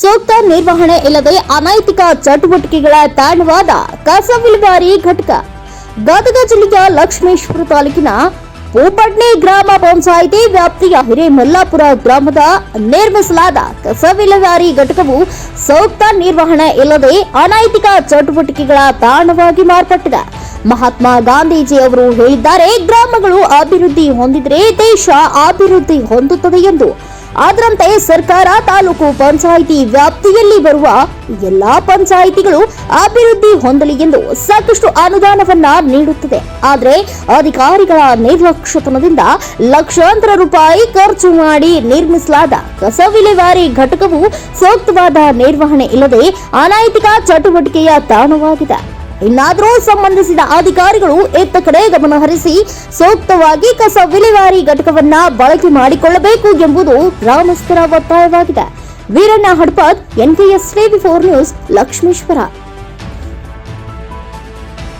ಸೂಕ್ತ ನಿರ್ವಹಣೆ ಇಲ್ಲದೆ ಅನೈತಿಕ ಚಟುವಟಿಕೆಗಳ ತಾಣವಾದ ಕಸ ವಿಲೇವಾರಿ ಘಟಕ. ಗದಗ ಜಿಲ್ಲೆಯ ಲಕ್ಷ್ಮೇಶ್ವರ ತಾಲೂಕಿನ ಪೂಪಡ್ನೆ ಗ್ರಾಮ ಪಂಚಾಯಿತಿ ವ್ಯಾಪ್ತಿಯ ಹಿರೇಮಲ್ಲಾಪುರ ಗ್ರಾಮದ ನಿರ್ಮಿಸಲಾದ ಕಸ ವಿಲೇವಾರಿ ಘಟಕವು ಸೂಕ್ತ ನಿರ್ವಹಣೆ ಇಲ್ಲದೆ ಅನೈತಿಕ ಚಟುವಟಿಕೆಗಳ ತಾಣವಾಗಿ ಮಾರ್ಪಟ್ಟಿದೆ. ಮಹಾತ್ಮ ಗಾಂಧೀಜಿ ಅವರು ಹೇಳಿದ್ದಾರೆ, ಗ್ರಾಮಗಳು ಅಭಿವೃದ್ಧಿ ಹೊಂದಿದರೆ ದೇಶ ಅಭಿವೃದ್ಧಿ ಹೊಂದುತ್ತದೆ ಎಂದು. ಅದರಂತೆ ಸರ್ಕಾರ ತಾಲೂಕು ಪಂಚಾಯಿತಿ ವ್ಯಾಪ್ತಿಯಲ್ಲಿ ಬರುವ ಎಲ್ಲಾ ಪಂಚಾಯಿತಿಗಳು ಅಭಿವೃದ್ಧಿ ಹೊಂದಲಿ ಎಂದು ಸಾಕಷ್ಟು ಅನುದಾನವನ್ನ ನೀಡುತ್ತದೆ. ಆದರೆ ಅಧಿಕಾರಿಗಳ ನಿರ್ಲಕ್ಷ್ಯತನದಿಂದ ಲಕ್ಷಾಂತರ ರೂಪಾಯಿ ಖರ್ಚು ಮಾಡಿ ನಿರ್ಮಿಸಲಾದ ಕಸ ವಿಲೇವಾರಿ ಘಟಕವು ಸೂಕ್ತವಾದ ನಿರ್ವಹಣೆ ಇಲ್ಲದೆ ಅನೈತಿಕ ಚಟುವಟಿಕೆಯ ತಾಣವಾಗಿದೆ. ಇನ್ನಾದರೂ ಸಂಬಂಧಿಸಿದ ಅಧಿಕಾರಿಗಳು ಎತ್ತ ಕಡೆ ಗಮನ ಹರಿಸಿ ಸೂಕ್ತವಾಗಿ ಕಸ ವಿಲೇವಾರಿ ಘಟಕವನ್ನ ಬಳಕೆ ಮಾಡಿಕೊಳ್ಳಬೇಕು ಎಂಬುದು ಗ್ರಾಮಸ್ಥರ ಒತ್ತಾಯವಾಗಿದೆ. Veeranna Hadpath, NKS TV four news, Lakshmeshwar.